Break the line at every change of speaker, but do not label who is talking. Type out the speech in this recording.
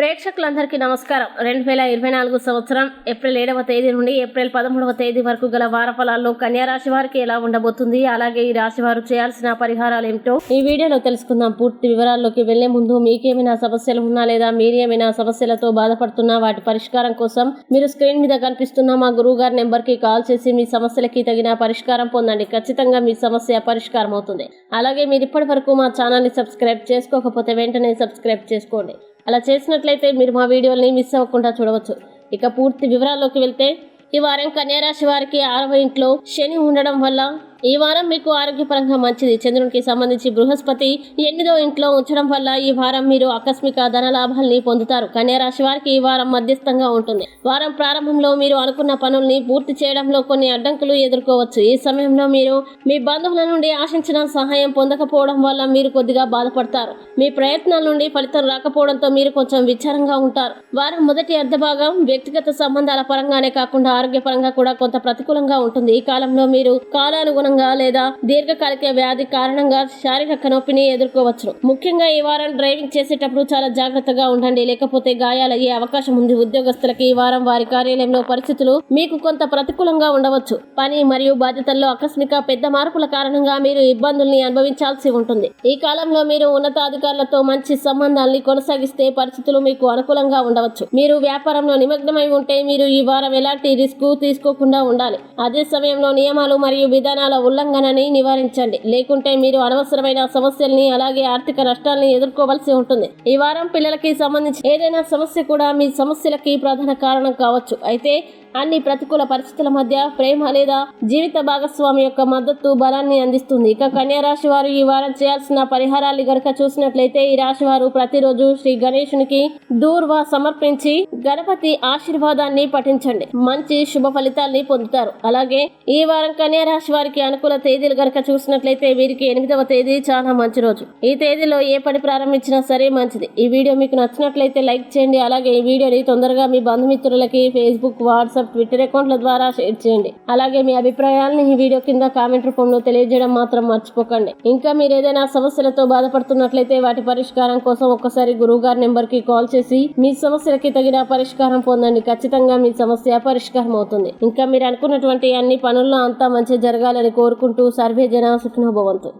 ప్రేక్షకులందరికీ నమస్కారం. రెండు వేల ఇరవై నాలుగు సంవత్సరం ఏప్రిల్ ఏడవ తేదీ నుండి ఏప్రిల్ పదమూడవ తేదీ వరకు గల వార ఫలాల్లో కన్యా రాశి వారికి ఎలా ఉండబోతుంది? అలాగే ఈ రాశి వారు చేయాల్సిన పరిహారాలు ఏమిటో ఈ వీడియోలో తెలుసుకుందాం. పూర్తి వివరాల్లోకి వెళ్ళే ముందు మీకేమైనా సమస్యలు ఉన్నా లేదా మీరేమైనా సమస్యలతో బాధపడుతున్నా వాటి పరిష్కారం కోసం మీరు స్క్రీన్ మీద కనిపిస్తున్న మా గురువు గారి నెంబర్కి కాల్ చేసి మీ సమస్యలకి తగిన పరిష్కారం పొందండి. ఖచ్చితంగా మీ సమస్య పరిష్కారం అవుతుంది అలాగే మీరు ఇప్పటి వరకు మా ఛానల్ని సబ్స్క్రైబ్ చేసుకోకపోతే వెంటనే సబ్స్క్రైబ్ చేసుకోండి. అలా చేసినట్లయితే మీరు మా వీడియోల్ని మిస్ అవ్వకుండా చూడవచ్చు. ఇక పూర్తి వివరాల్లోకి వెళ్తే ఈ వారం కన్యారాశి వారికి ఆరవ ఇంట్లో శని ఉండడం వల్ల ఈ వారం మీకు ఆరోగ్యపరంగా మంచిది. చంద్రునికి సంబంధించి బృహస్పతి ఎనిమిదో ఇంట్లో ఉంచడం వల్ల ఈ వారం మీరు ఆకస్మిక ధన లాభాల్ని పొందుతారు. కన్యారాశి వారికి ఈ వారం మధ్యస్థంగా ఉంటుంది. వారం ప్రారంభంలో మీరు అనుకున్న పనుల్ని పూర్తి చేయడంలో కొన్ని అడ్డంకులు ఎదుర్కోవచ్చు. ఈ సమయంలో మీరు మీ బంధువుల నుండి ఆశించిన సహాయం పొందకపోవడం వల్ల మీరు కొద్దిగా బాధపడతారు. మీ ప్రయత్నాల నుండి ఫలితం రాకపోవడంతో మీరు కొంచెం విచారంగా ఉంటారు. వారం మొదటి అర్ధభాగం వ్యక్తిగత సంబంధాల పరంగానే కాకుండా ఆరోగ్యపరంగా కూడా కొంత ప్రతికూలంగా ఉంటుంది. ఈ కాలంలో మీరు కాలానుగుణంగా లేదా దీర్ఘకాలిక వ్యాధి కారణంగా శారీరక నొప్పిని ఎదుర్కోవచ్చు ముఖ్యంగా ఈ వారం డ్రైవింగ్ చేసేటప్పుడు చాలా జాగ్రత్తగా ఉండండి. లేకపోతే గాయాలయ్యే అవకాశం ఉంది. ఉద్యోగస్తులకి ఈ వారం వారి కార్యాలయంలో పరిస్థితులు మీకు కొంత ప్రతికూలంగా ఉండవచ్చు. పని మరియు బాధ్యతల్లో ఆకస్మిక పెద్ద మార్పుల కారణంగా మీరు ఇబ్బందుల్ని అనుభవించాల్సి ఉంటుంది. ఈ కాలంలో మీరు ఉన్నతాధికారులతో మంచి సంబంధాల్ని కొనసాగిస్తే పరిస్థితులు మీకు అనుకూలంగా ఉండవచ్చు. మీరు వ్యాపారంలో నిమగ్నమై ఉంటే మీరు ఈ వారం ఎలాంటి రిస్క్ తీసుకోకుండా ఉండాలి. అదే సమయంలో నియమాలు మరియు విధానాల ఉల్లంఘనని నివారించండి. లేకుంటే మీరు అనవసరమైన సమస్యల్ని అలాగే ఆర్థిక నష్టాల్ని ఎదుర్కోవాల్సి ఉంటుంది. ఈ వారం పిల్లలకి సంబంధించి ఏదైనా సమస్య కూడా మీ సమస్యలకి ప్రధాన కారణం కావచ్చు. అయితే అన్ని ప్రతికూల పరిస్థితుల మధ్య ప్రేమ లేదా జీవిత భాగస్వామి యొక్క మద్దతు బలాన్ని అందిస్తుంది. ఇక కన్యా రాశి వారు ఈ వారం చేయాల్సిన పరిహారాలు గనక చూసినట్లయితే ఈ రాశి వారు ప్రతిరోజు శ్రీ గణేశునికి దూర్వా సమర్పించి గణపతి ఆశీర్వాదాన్ని పఠించండి. మంచి శుభ ఫలితాల్ని పొందుతారు. అలాగే ఈ వారం కన్యా రాశి వారికి అనుకూల తేదీలు గనక చూసినట్లయితే వీరికి ఎనిమిదవ తేదీ చాలా మంచి రోజు. ఈ తేదీలో ఏ పని ప్రారంభించినా సరే మంచిది. ఈ వీడియో మీకు నచ్చినట్లయితే లైక్ చేయండి. అలాగే ఈ వీడియోని తొందరగా మీ బంధుమిత్రులకి ఫేస్బుక్ వాట్సాప్ ట్విట్టర్ అకౌంట్ల ద్వారా షేర్ చేయండి. అలాగే మీ అభిప్రాయాలను ఈ వీడియో కింద కామెంట్ రూపంలో తెలియజేయడం మాత్రం మర్చిపోకండి. ఇంకా మీరు ఏదైనా సమస్యలతో బాధపడుతున్నట్లయితే వాటి పరిష్కారం కోసం ఒక్కసారి గురువు గారి నెంబర్కి కాల్ చేసి మీ సమస్యలకి తగిన పరిష్కారం పొందండి. ఖచ్చితంగా మీ సమస్య పరిష్కారం అవుతుంది. ఇంకా మీరు అనుకున్నటువంటి అన్ని పనుల్లో అంతా మంచి జరగాలని కోరుకుంటూ సర్వే జన సుఖినోభవంతు